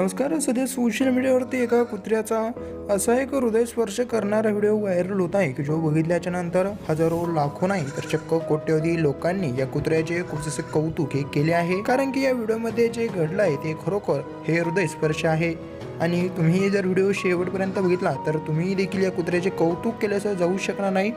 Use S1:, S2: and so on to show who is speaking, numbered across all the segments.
S1: नमस्कार सध्या सोशल मीडियावरती एका कुत्र्याचा असा एक हृदयस्पर्श करणारा व्हिडिओ व्हायरल होत आहे की जो बघितल्याच्या नंतर हजारो लाखो नाही तर चक्क कोट्यवधी लोकांनी या कुत्र्याचे खूप कौतुक हे केले आहे. कारण की या व्हिडिओमध्ये जे घडलं आहे ते खरोखर हे हृदयस्पर्श आहे. आणि तुम्ही जर व्हिडिओ शेवटपर्यंत बघितला तर तुम्ही देखील या कुत्र्याचे कौतुक केल्याचं जाऊ शकणार नाही.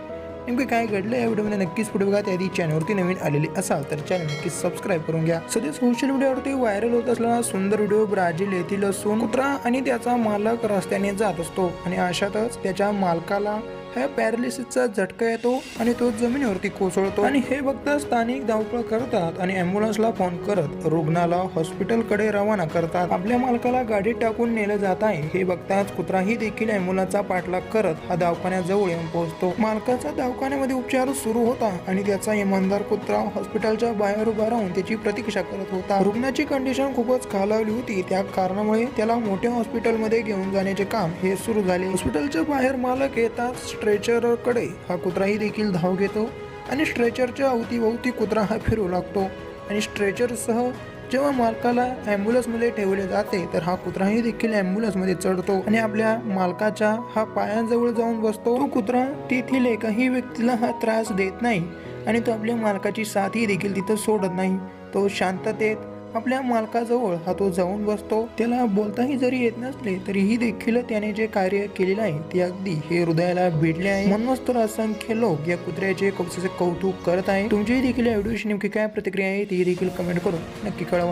S1: नेमकं काय घडलं या व्हिडिओमध्ये नक्कीच पुढे बघा. त्याआधी चॅनलवरती नवीन आलेली असाल तर चॅनल नक्कीच सबस्क्राईब करून घ्या. सध्या सोशल मीडियावरती व्हायरल होत असलेला सुंदर व्हिडिओ ब्राझील येथील असून कुत्रा आणि त्याचा मालक रस्त्याने जात असतो. आणि अशातच त्याच्या मालकाला ह्या पॅरालिसिसचा झटका येतो आणि तो जमिनीवरती कोसळतो. आणि हे बघता स्थानिक धावपळ करतात आणि अँब्युलन्सला फोन करत रुग्णाला हॉस्पिटलकडे रवाना करतात. आपल्या मालकाला गाडीत टाकून नेलं जात आहे हे बघताच कुत्राही देखील अँब्युलन्सचा पाठलाग करत हा दवाखान्याजवळ येऊन पोहोचतो. मालकाचा दवाखान्यामध्ये उपचार सुरू होता आणि त्याचा इमानदार कुत्रा हॉस्पिटलच्या बाहेर उभा राहून त्याची प्रतीक्षा करत होता. रुग्णाची कंडिशन खूपच खालावली होती त्या कारणामुळे त्याला मोठ्या हॉस्पिटलमध्ये घेऊन जाण्याचे काम हे सुरू झाले. हॉस्पिटलच्या बाहेर मालक येतात स्ट्रेचरकडे हा कुत्राही देखील धाव घेतो आणि स्ट्रेचरच्या अवतीभोवती कुत्रा हा फिरू लागतो. आणि स्ट्रेचरसह जेव्हा मालकाला ॲम्ब्युलन्समध्ये ठेवले जाते तर हा कुत्राही देखील ॲम्ब्युलन्समध्ये चढतो आणि आपल्या मालकाच्या हा पायांजवळ जाऊन बसतो. तो कुत्रा तेथील एकाही व्यक्तीला हा त्रास देत नाही आणि तो आपल्या मालकाची साथही देखील तिथं सोडत नाही. तो शांततेत आपल्या मालकाजवळ हा तो जाऊन बसतो. त्याला बोलताही जरी येत नसले तरीही देखील त्याने जे कार्य केलेलं आहे ते अगदी हे हृदयाला भिडले आहे. म्हणूनच तर असंख्य लोक या कुत्र्याचे कौतुक कौतुक करत आहे तुमची देखील या व्हिडिओची नेमकी काय प्रतिक्रिया आहे ती देखील कमेंट करून नक्की कळवा.